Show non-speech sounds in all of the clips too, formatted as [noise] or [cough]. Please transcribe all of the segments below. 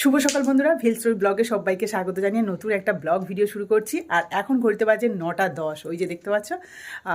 শুভ সকাল বন্ধুরা ভিল স্টোরি ব্লগে সবাইকে স্বাগত জানিয়ে নতুন একটা ব্লগ ভিডিও শুরু করছি। আর এখন ঘড়িতে বাজে নটা দশ, ওই যে দেখতে পাচ্ছ।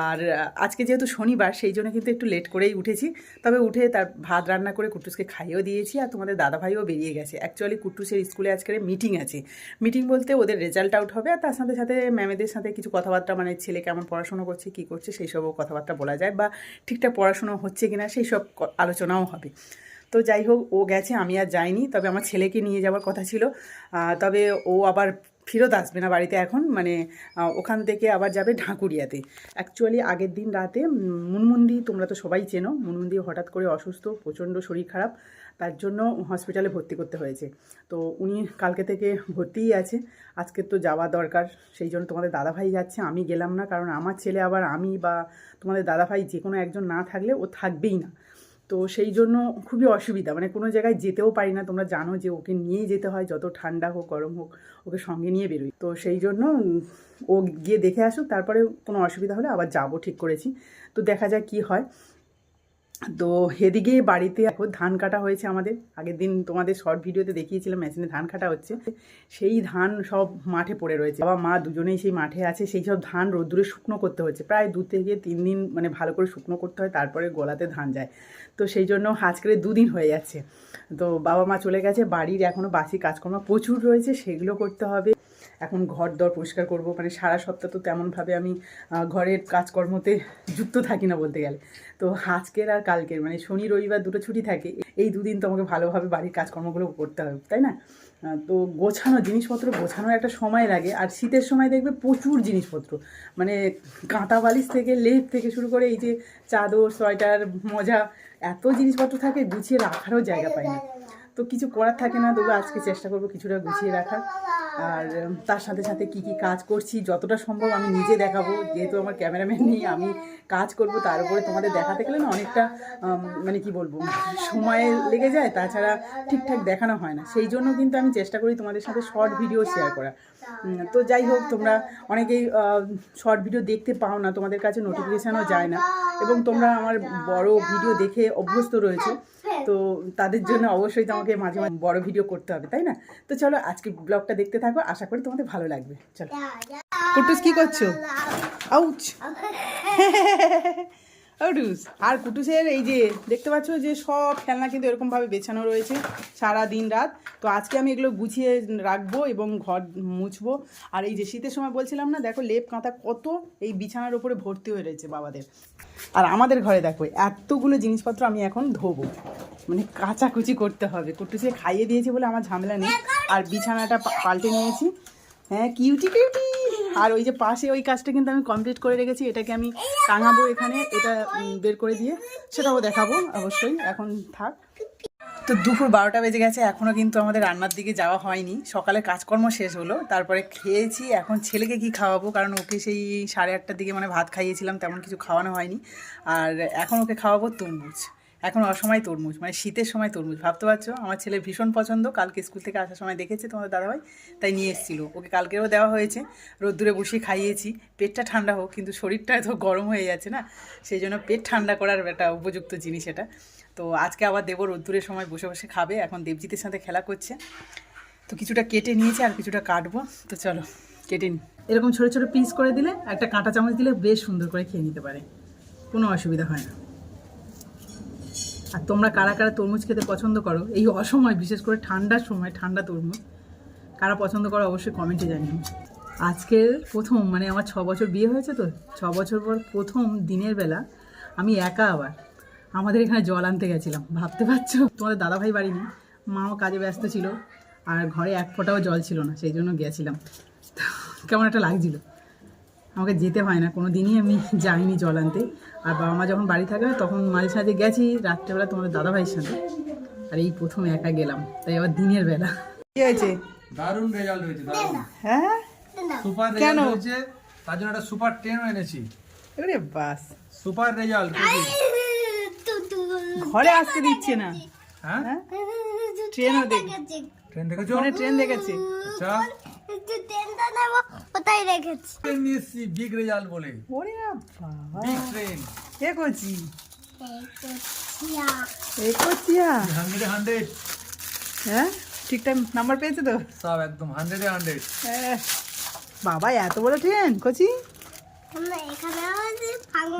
আর আজকে যেহেতু শনিবার, সেই জন্য কিন্তু একটু লেট করেই উঠেছি। তবে উঠে তার ভাত রান্না করে কুট্টুসকে খাইয়েও দিয়েছি আর তোমাদের দাদাভাইও বেরিয়ে গেছে। অ্যাকচুয়ালি কুট্টুসের স্কুলে আজকের মিটিং আছে। মিটিং বলতে ওদের রেজাল্ট আউট হবে আর তার সাথে সাথে ম্যামেদের সাথে কিছু কথাবার্তা মানে ছেলে কেমন পড়াশোনা করছে, কী করছে, সেই সবও কথাবার্তা বলা যায় বা ঠিকঠাক পড়াশোনা হচ্ছে কিনা, সেই সব আলোচনাও হবে। তো যাই হোক, ও গেছে, আমি আর যাইনি। তবে আমার ছেলেকে নিয়ে যাওয়ার কথা ছিল। তবে ও আবার ফেরত আসবে না বাড়িতে এখন। মানে ওখান থেকে আবার যাবে ঢাকুরিয়াতে। অ্যাকচুয়ালি আগের দিন রাতে মুনমুন্দি তোমরা তো সবাই চেনো। মুনমুন্দি হঠাৎ করে অসুস্থ, প্রচণ্ড শরীর খারাপ। তার জন্য হসপিটালে ভর্তি করতে হয়েছে। তো উনি কালকে থেকে ভর্তিই আছে। আজকে তো যাওয়া দরকার। সেই জন্য তোমাদের দাদাভাই যাচ্ছে। আমি গেলাম না। কারণ আমার ছেলে আবার আমি বা তোমাদের দাদাভাই যে কোনো একজন না থাকলে ও থাকবেই না। তো সেই জন্য খুবই অসুবিধা। মানে কোনো জায়গায় যেতেও পারি না। তোমরা জানো যে ওকে নিয়ে যেতে হয়, যত ঠান্ডা হোক, গরম হোক, ওকে সঙ্গে নিয়ে বেরোই। তো সেই জন্য ও গিয়ে দেখে আসুক, তারপরে কোনো অসুবিধা হলে আবার যাব, ঠিক করেছি। তো দেখা যায় কি হয়। তো এদিকে বাড়িতে এখন ধান কাটা হয়েছে আমাদের। আগের দিন তোমাদের শর্ট ভিডিওতে দেখিয়েছিলাম, মেশিনে ধান কাটা হচ্ছে। সেই ধান সব মাঠে পড়ে রয়েছে। বাবা, মা দুজনেই সেই মাঠে আছে, সেই সব ধান রোদ্দুরে শুকনো করতে হচ্ছে। প্রায় দু থেকে তিন দিন মানে ভালো করে শুকনো করতে হয়, তারপরে গলাতে ধান যায়। তো সেই জন্য আজকের দুদিন হয়ে যাচ্ছে। তো বাবা মা চলে গেছে, বাড়ির এখনও বাসি কাজকর্ম প্রচুর রয়েছে, সেগুলো করতে হবে। এখন ঘর দর পরিষ্কার করব। মানে সারা সপ্তাহ তো তেমনভাবে আমি ঘরের কাজকর্মতে যুক্ত থাকি না বলতে গেলে। তো আজকের আর কালকের মানে শনি, রবিবার দুটো ছুটি থাকে, এই দুদিন তো আমাকে ভালোভাবে বাড়ির কাজকর্মগুলো করতে হবে, তাই না? তো গোছানো, জিনিসপত্র গোছানোর একটা সময় লাগে, আর শীতের সময় দেখবে প্রচুর জিনিসপত্র। মানে কাঁটা বালিশ থেকে, লেপ থেকে শুরু করে এই যে চাদর, সোয়েটার, মজা, এত জিনিসপত্র থাকে, গুছিয়ে রাখারও জায়গা পায় না। তো কিছু করার থাকে না, তবু আজকে চেষ্টা করব কিছুটা গুছিয়ে রাখার। আর তার সাথে সাথে কি কি কাজ করছি, যতটা সম্ভব আমি নিজে দেখাবো। যেহেতু আমার ক্যামেরাম্যান নেই, আমি কাজ করব, তার উপরে তোমাদের দেখাতে গেলে না অনেকটা মানে কি বলব, সময় লেগে যায়, তাছাড়া ঠিকঠাক দেখানো হয় না। সেই জন্য কিন্তু আমি চেষ্টা করি তোমাদের সাথে শর্ট ভিডিও শেয়ার করা তো যাই হোক, তোমরা অনেকেই শর্ট ভিডিও দেখতে পাও না, তোমাদের কাছে নোটিফিকেশানও যায় না। এবং তোমরা আমার বড় ভিডিও দেখে অভ্যস্ত রয়েছে। তো তাদের জন্য অবশ্যই তোমাকে মাঝে মাঝে বড় ভিডিও করতে হবে তাই না? তো চলো আজকে ব্লগটা দেখতে থাকো আশা করি তোমাদের ভালো লাগবে। চলো। কুটুস কি করছ? আউচ [laughs] [laughs] কুটুস আর কুটুসের এই যে দেখতে পাচ্ছ যে সব খেলনা কিন্তু এরকমভাবে বেছানো রয়েছে সারা দিন রাত। তো আজকে আমি এগুলো গুছিয়ে রাখব এবং ঘর মুছবো। আর এই যে শীতের সময় বলছিলাম না, দেখো লেপ কাঁথা কত এই বিছানার উপরে ভর্তি হয়ে রয়েছে বাবাদের। আর আমাদের ঘরে দেখো, এতগুলো জিনিসপত্র আমি এখন ধোবো। মানে কাচাকুচি করতে হবে। কুটুসে খাইয়ে দিয়েছি বলে আমার ঝামেলা নেই। আর বিছানাটা পাল্টে নিয়েছি। হ্যাঁ কিউটি কিউটি। আর ওই যে পাশে ওই কাজটা কিন্তু আমি কমপ্লিট করে রেখেছি, এটাকে আমি টাঙাবো এখানে, এটা বের করে দিয়ে, সেটাও দেখাবো অবশ্যই, এখন থাক। তো দুপুর বারোটা বেজে গেছে এখনও কিন্তু আমাদের রান্নার দিকে যাওয়া হয়নি, সকালে কাজকর্ম শেষ হলো, তারপরে খেয়েছি, এখন ছেলেকে কি খাওয়াবো, কারণ ওকে সেই সাড়ে আটটার দিকে মানে ভাত খাইয়েছিলাম, তেমন কিছু খাওয়ানো হয়নি, আর এখন ওকে খাওয়াবো তরমুজ। এখন অসময় তরমুজ মানে শীতের সময় তরমুজ। ভাবতে পারছ? আমার ছেলে ভীষণ পছন্দ। কালকে স্কুল থেকে আসার সময় দেখেছে তোমাদের দাদাভাই, তাই নিয়ে এসেছিল। ওকে কালকেও দেওয়া হয়েছে। রোদ্দুরে বসিয়ে খাইয়েছি। পেটটা ঠান্ডা হোক, কিন্তু শরীরটা তো গরম হয়ে যাচ্ছে না? সেই জন্য পেট ঠান্ডা করার একটা উপযুক্ত জিনিস এটা। তো আজকে আবার দেবো রোদ্দুরের সময় বসে বসে খাবে। এখন দেবজিতের সাথে খেলা করছে। তো কিছুটা কেটে নিয়েছে আর কিছুটা কাটবো। তো চলো, কেটে নিই এরকম ছোটো ছোটো পিস করে দিলে একটা কাঁটা চামচ দিলে বেশ সুন্দর করে খেয়ে নিতে পারে। কোনো অসুবিধা হয় না। আর তোমরা কারা কারা তরমুজ খেতে পছন্দ করো? এই অসময়, বিশেষ করে ঠান্ডার সময়, ঠান্ডা তরমুজ, কারা পছন্দ করো অবশ্যই কমেন্টে জানিও। আজকের প্রথম মানে আমার ছ বছর বিয়ে হয়েছে তো, ছ বছর পর প্রথম দিনের বেলা আমি একা আবার আমাদের এখানে জল আনতে গেছিলাম। ভাবতে পারছ? তোমাদের দাদাভাই বাড়ি নেই, মাও কাজে ব্যস্ত ছিল, আর ঘরে এক ফোঁটাও জল ছিল না, সেই জন্য গেছিলাম। কেমন একটা লাগছিল। আমাকে যেতে হয় না। কোনো দিনই আমি যাইনি জল আনতে। আর বাবা মা যখন বাড়ি থাকে তখন মাঝে সাঝে গেছি। রাত্রেবেলা তোমাদের দাদাভাইয়ের সাথে। আর এই প্রথম একা গেলাম। তাই আবার দিনের বেলা। কি হয়েছে? দারুণ রেজাল্ট হয়েছে দারুণ। হ্যাঁ? সুপার কেন? রেজাল্ট হয়েছে তার জন্য একটা সুপার টেনও এনেছি। ওরে বাস। সুপার রেজাল্ট ঘরে আসতে দিচ্ছে না। হ্যাঁ? হ্যাঁ? ট্রেনও দেখ ট্রেন দেখেছ। ট্রেন দেখেছে। আচ্ছা। ট্রেনটা নেব কোথায় রেখেছি ট্রেন নিয়ে বিগ রেজাল্ট বলে। ওরে বাবা। বিগ ট্রেন কে করছি হ্যাঁ? ঠিক টাইম নাম্বার পেয়েছে তো? সব একদম হান্ড্রেডে হান্ড্রেড হ্যাঁ। বাবা এত বড় ট্রেন কচি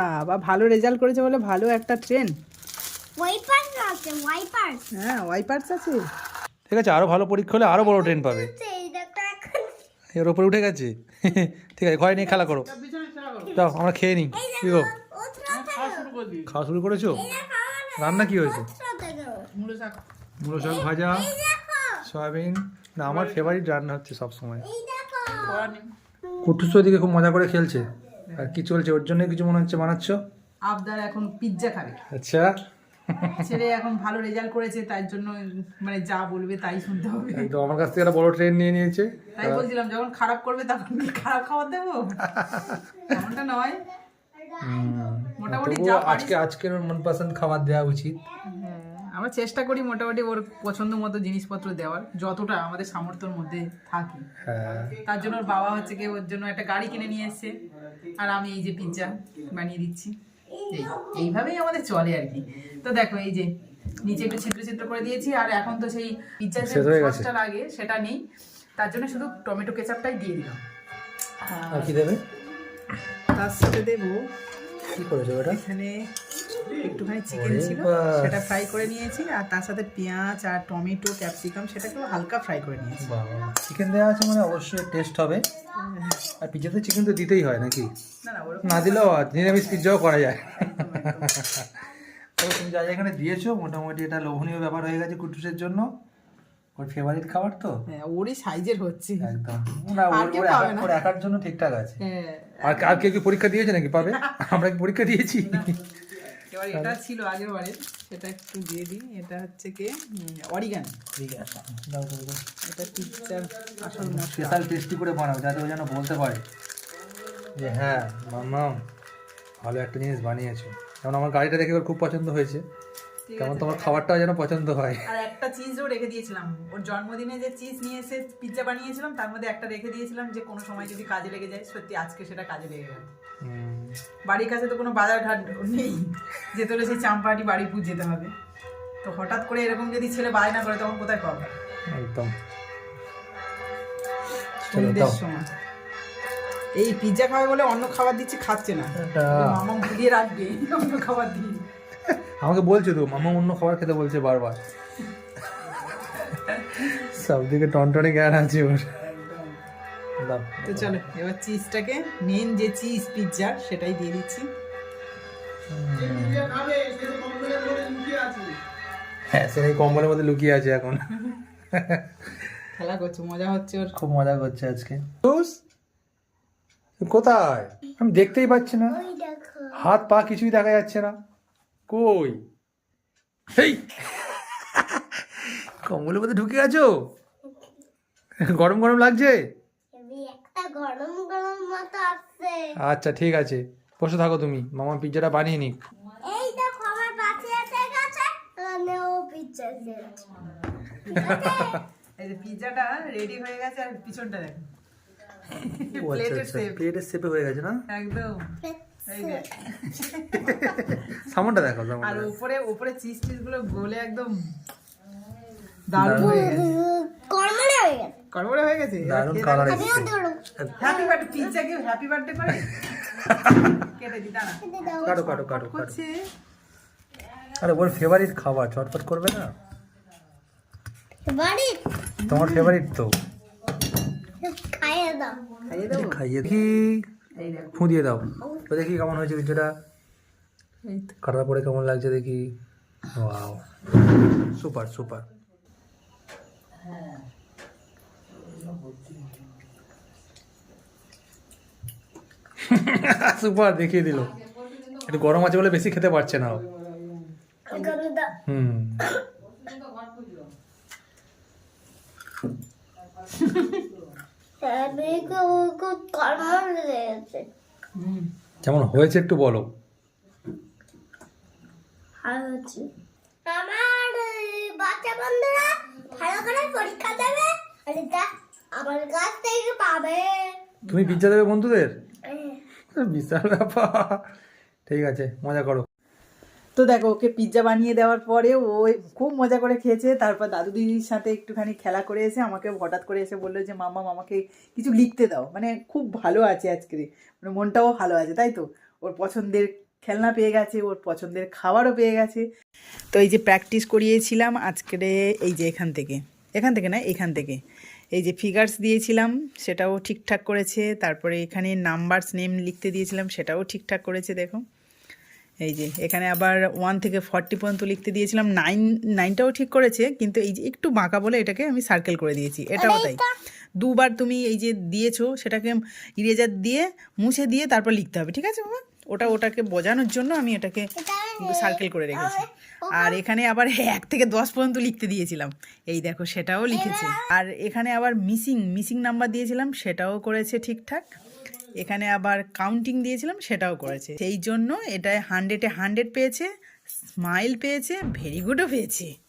বাবা ভালো রেজাল্ট করেছে বলে ভালো একটা ট্রেন হ্যাঁ ওয়াইপার্স আছে। ঠিক আছে আরও ভালো পরীক্ষা হলে আরও বড় ট্রেন পাবে। এর উপরে উঠে গেছে। [laughs] ঠিক আছে ঘরে নিয়ে খেলা করো। যাও আমরা খেয়ে নিই। কি গো? খাওয়া শুরু করেছ? রান্না কি হয়েছে? মূলো শাক। ভাজা সয়াবিন। না আমার ফেভারিট রান্না হচ্ছে সব সময় এই দেখো। কুটুস দিকে খুব মজা করে খেলছে। আর কি চলছে? ওর জন্য কিছু মনে হচ্ছে বানাচ্ছ? আবদার এখন পিৎজা খাবে। আচ্ছা। ছেলে এখন ভালো রেজাল্ট করেছে তাই জন্য মানে যা বলবে তাই শুনতে হবে। একদম আমার কাছ থেকে একটা বড় ট্রেন নিয়ে নিয়েছে। তাই বলছিলাম যখন খারাপ করবে তখন খারাপ খাবার দেবো? এমনটা নয়। মোটামুটি যা আজকে আজকের মনপসন্দ খাবার দেওয়া উচিত। হ্যাঁ, আমরা চেষ্টা করি মোটামুটি ওর পছন্দ মতো জিনিসপত্র দেওয়ার যতটা আমাদের সামর্থ্যের মধ্যে থাকে। হ্যাঁ। তার জন্য ওর বাবা হচ্ছে কি ওর জন্য একটা গাড়ি কিনে নিয়ে এসছে। আর আমি এই যে পিৎজা বানিয়ে দিচ্ছি। এই এইভাবেই আমাদের চলে আর কি। তো দেখো এই যে নিচে একটু ছিদ্র ছিদ্র করে দিয়েছি আর এখন তো সেই পিৎজা যে শেষ গেছে। সসটা লাগে সেটা নেই। তার জন্য শুধু টমেটো কেচাপটাই দিয়ে দিলাম। আর কি দেবে? তার সাথে দেবো কি করেছ এটা এখানে একটুখানি চিকেন ছিল সেটা ফ্রাই করে নিয়েছি আর তার সাথে পেঁয়াজ আর টমেটো ক্যাপসিকাম সেটাকেও হালকা ফ্রাই করে নিয়েছি। চিকেন দেওয়া আছে মানে অবশ্যই টেস্ট হবে। আর পিজ্জাতে চিকেন তো দিতেই হয় নাকি? না দিলেও নিরামিষ পিজ্জাও করা যায়। তবে তুমি যা যা এখানে দিয়েছ মোটামুটি এটা লোভনীয় ব্যাপার হয়ে গেছে কুটুসের জন্য। ওর ফেভারিট খাবার তো? হ্যাঁ ওরই সাইজের হচ্ছে। একদম। না ওর। ওর একার জন্য ঠিকঠাক আছে। হ্যাঁ। আর আর কেউ কি পরীক্ষা দিয়েছে নাকি? পাবে? আমরা কি পরীক্ষা দিয়েছি? এবার এটা ছিল আগের বারে সেটা একটু দিয়ে দিই। এটা হচ্ছে কি? অরিগান। দাও এটা পিৎজার আসল স্পেশাল টেস্টি করে বানাও যাতে ও যেন বলতে পারে। যে হ্যাঁ মাম্মা ভালো একটা জিনিস বানিয়েছো। যেমন আমার গাড়িটা দেখে খুব পছন্দ হয়েছে। আছে। তোমার খাবারটাও যেন পছন্দ হয়। আর একটা চিজও রেখে দিয়েছিলাম। ওর জন্মদিনে যে চিজ নিয়ে এসে পিৎজা বানিয়েছিলাম তার মধ্যে একটা রেখে দিয়েছিলাম যে কোনো সময় যদি কাজে লেগে যায় সত্যি আজকে সেটা কাজে লেগে গেল। হুম, বাড়ির কাছে তো কোনো বাজার ঘাট নেই। যে তোলে সেই চাম্পাহাটি বাড়ি পুজ যেতে হবে। তো হঠাৎ করে এরকম যদি ছেলে বায়না করে তখন কোথায় পাবে? একদম। সন্ধ্যের সময় এই পিৎজা খাবে বলে অন্য খাবার দিচ্ছি খাচ্ছে না। মামা ভুলিয়ে রাখবে অন্য খাবার দিয়ে আমাকে বলছে তো মামা অন্য খাবার খেতে বলছে বারবার। [laughs] সব দিকে টনটনে জ্ঞান আছে ওর। তো চলো এবার চিজটাকে মেন যে চিজ পিৎজা সেটাই দিয়ে দিচ্ছি। হ্যাঁ সেটাই কম্বলের মধ্যে লুকিয়ে আছে এখন। খেলা করছে মজা হচ্ছে ওর। খুব মজা করছে আজকে। কোথায়? আমি দেখতেই পাচ্ছি না। হাত পা কিছুই দেখা যাচ্ছে না। কই? হেই! কম্বলের মধ্যে ঢুকে আছো? গরম গরম লাগছে? গরম গরম মতো আসছে। আচ্ছা ঠিক আছে। বসে থাকো তুমি। মামা পিৎজাটা বানিয়ে নিক। এই দেখো আমার পাশে এসে গেছে। মানে ও পিচ্ছে দিয়েছে এই যে পিৎজাটা রেডি হয়ে গেছে আর পিছনটা দেখো। আচ্ছা প্লেটের আচ্ছা। শেপ হয়ে গেছে না? একদম। সামনটা দেখো আর সামনটা উপরে উপরে চিজ টিজগুলো গলে একদম দারুণ হয়ে গেছে। কর্মরে হয়ে গেছে। কড়বড়ে হয়ে গেছে? দারুণ কালার হ্যাপি বার্থডে কেউ হ্যাপি বার্থডে করে? [laughs] কেটে দি দাঁড়া। কাটো কাটো কাটো করছে আরে ওর ফেভারিট খাবার চটপট করবে না? বাড়ি তোমার ফেভারিট তো। খাইয়ে দাও। খাইয়ে দেবো? খাইয়ে দেখি। ফু দিয়ে দাও। তো দেখি কেমন হয়েছে এই কাটার পরে কেমন লাগছে দেখি। ওয়াও। Super super. সুপার, দেখিয়ে দিল। একটু গরম আছে বলে বেশি খেতে পারছে না কেমন হয়েছে একটু বলো। আমার বাচ্চা বন্ধুরা ভালো করে পরীক্ষা দেবে আমার কাছ থেকে পাবে তুমি পিৎজা দেবে বন্ধুদের? হ্যাঁ। বিশাল ব্যাপার। ঠিক আছে, মজা করো। তো দেখো, ওকে পিৎজা বানিয়ে দেওয়ার পরে ও খুব মজা করে খেয়েছে। তারপর দাদু দিদির সাথে একটুখানি খেলা করে এসে আমাকে হঠাৎ করে এসে বলল যে, মামা আমাকে কিছু লিখতে দাও। মানে খুব ভালো আছে আজকে। মানে মনটাও ভালো আছে, তাই তো? ওর পছন্দের খেলনা পেয়ে গেছে, ওর পছন্দের খাবারও পেয়ে গেছে। তো এই যে প্র্যাকটিস করিয়েছিলাম আজকে এই যে এখান থেকে। এখান থেকে না, এখান থেকে। এই যে ফিগার্স দিয়েছিলাম সেটাও ঠিকঠাক করেছে। তারপরে এখানে নাম্বারস নেম লিখতে দিয়েছিলাম সেটাও ঠিকঠাক করেছে দেখো। এই যে এখানে আবার ওয়ান থেকে ফর্টি পর্যন্ত লিখতে দিয়েছিলাম। নাইন নাইনটাও ঠিক করেছে কিন্তু এই যে একটু বাঁকা বলে এটাকে আমি সার্কেল করে দিয়েছি। এটাও তাই। দুবার তুমি এই যে দিয়েছ সেটাকে ইরেজার দিয়ে মুছে দিয়ে তারপর লিখতে হবে ঠিক আছে বাবা? ওটা ওটাকে বোঝানোর জন্য আমি এটাকে সার্কেল করে রেখেছি। আর এখানে আবার [laughs] এক থেকে দশ পর্যন্ত লিখতে দিয়েছিলাম। এই দেখো সেটাও লিখেছে। আর এখানে আবার মিসিং মিসিং নাম্বার দিয়েছিলাম সেটাও করেছে ঠিকঠাক। এখানে আবার কাউন্টিং দিয়েছিলাম সেটাও করেছে। সেই জন্য এটায় হান্ড্রেডে হান্ড্রেড পেয়েছে স্মাইল পেয়েছে ভেরি গুডও পেয়েছে।